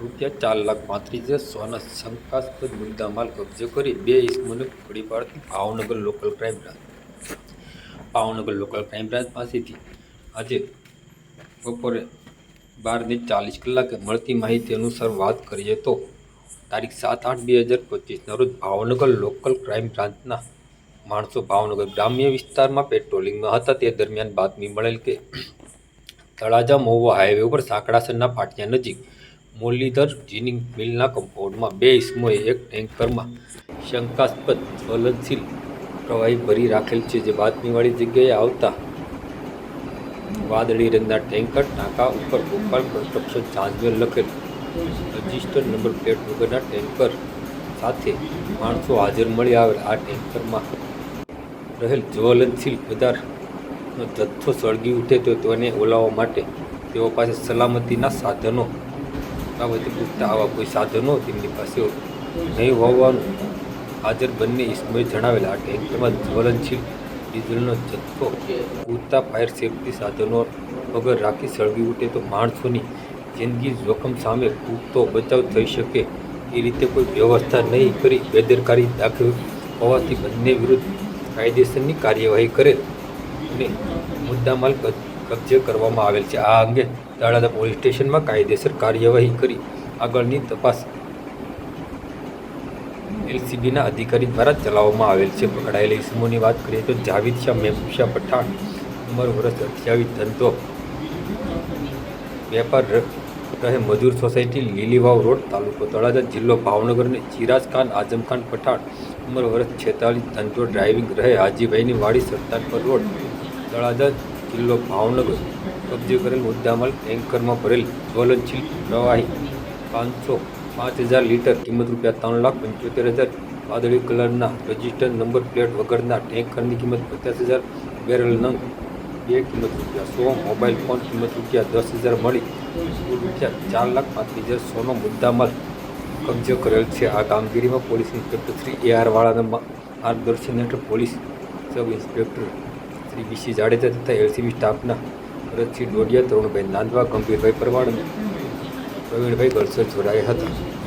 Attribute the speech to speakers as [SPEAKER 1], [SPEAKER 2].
[SPEAKER 1] રૂપિયા ચાર લાખ પાંત્રીસ હજાર સોના શંકાસ્પદ મુદ્દામાલ કબજે કરી બે ઇસમોને પકડી પાડતી Bhavnagar local crime branch. Bhavnagar local crime branch પાસેથી આજે બપોરે બારને ચાલીસ કલાકે મળતી માહિતી અનુસાર વાત કરીએ તો તારીખ સાત આઠ બે હજાર પચીસના રોજ ભાવનગર લોકલ ક્રાઇમ બ્રાન્ચના માણસો ભાવનગર ગ્રામ્ય વિસ્તારમાં પેટ્રોલિંગમાં હતા. તે દરમિયાન બાતમી મળેલ કે તળાજા મહુવા હાઈવે ઉપર સાંકડાસરના પાટિયા નજીક મુરલીધર જીનિંગ મિલના કમ્પાઉન્ડમાં બે ઇસમોએ એક ટેન્કરમાં શંકાસ્પદ જ્વલનશીલ પ્રવાહી ભરી રાખેલ છે, જે બાતમીવાળી જગ્યાએ આવતા વાદળી રંગના ટેન્કર ટાંકા ઉપર ગોપાલ કન્સ્ટ્રક્શન ચાંદવેલ લખેલ રજિસ્ટર નંબર પ્લેટ વગરના ટેન્કર સાથે માણસો હાજર મળી આવેલ આ ટેન્કરમાં રહેલ જ્વલનશીલ પદાર્થનો જથ્થો સળગી ઉઠે તો તેને ઓલાવવા માટે તેઓ પાસે સલામતીના સાધનો બાબતે પૂછતા આવા કોઈ સાધનો તેમની પાસે નહીં હોવાનું. હાજર બંને ઇસમોએ જણાવેલા આ ટેન્કરમાં જ્વલનશીલ ડીઝલનો જથ્થો પૂરતા ફાયર સેફટી સાધનો વગર રાખી સળગી ઉઠે તો માણસોની જિંદગી જોખમ સામે પૂરતો બચાવ થઈ શકે એ રીતે કોઈ વ્યવસ્થા નહીં કરી બેદરકારી દાખલ હોવાથી બંને વિરુદ્ધ કાયદેસરની કાર્યવાહી કરે અને મુદ્દામાલ કબજે કરવામાં આવેલ છે. આ અંગે તળાજા પોલીસ સ્ટેશનમાં કાયદેસર કાર્યવાહી કરી. આગળની તપાસ એલસીબીના અધિકારી દ્વારા ચલાવવામાં આવેલ છે. પકડાયેલા ઇસમોની વાત કરીએ તો જાવેદ શાહ, મહેબૂબ પઠાણ, ઉંમર વર્ષ અઠ્યાવીસ, ધંધો વેપાર રહે મજૂર સોસાયટી લીલીવાવ રોડ, તાલુકો તળાજા, જિલ્લો ભાવનગર અને ચિરાજ ખાન, આઝમ ખાન પઠાણ. ઉંમર વર્ષ છેતાલીસ, ધંધો, ડ્રાઇવિંગ રહે હાજીભાઈની વાડી, સરદારપર રોડ, તળાજા જિલ્લો ભાવનગર કબજે કરેલ મુદ્દામાલ ટેન્કરમાં ભરેલ જ્વલનશીલ પ્રવાહી પાંચસો પાંચ હજાર લીટર કિંમત રૂપિયા ત્રણ લાખ પંચોતેર હજાર વાદળી કલરના રજિસ્ટર નંબર પ્લેટ વગરના ટેન્કરની કિંમત પચાસ હજાર, બેરલ નંગ બે કિંમત રૂપિયા, સો મોબાઈલ ફોન કિંમત રૂપિયા દસ હજાર મળી રૂપિયા ચાર લાખ પાંત્રીસ હજાર સોનો મુદ્દામાલ કબજે કરેલ છે. આ કામગીરીમાં police inspector Shri A R વાળાના માર્ગદર્શન હેઠળ police sub inspector Shri BC Jadeja તથા એલસીબી સ્ટાફના ભરતસિંહ ડોડિયા તરુણભાઈ નાંદવા, ગંભીરભાઈ અને પ્રવીણભાઈ ગળસર જોડાયા હતા.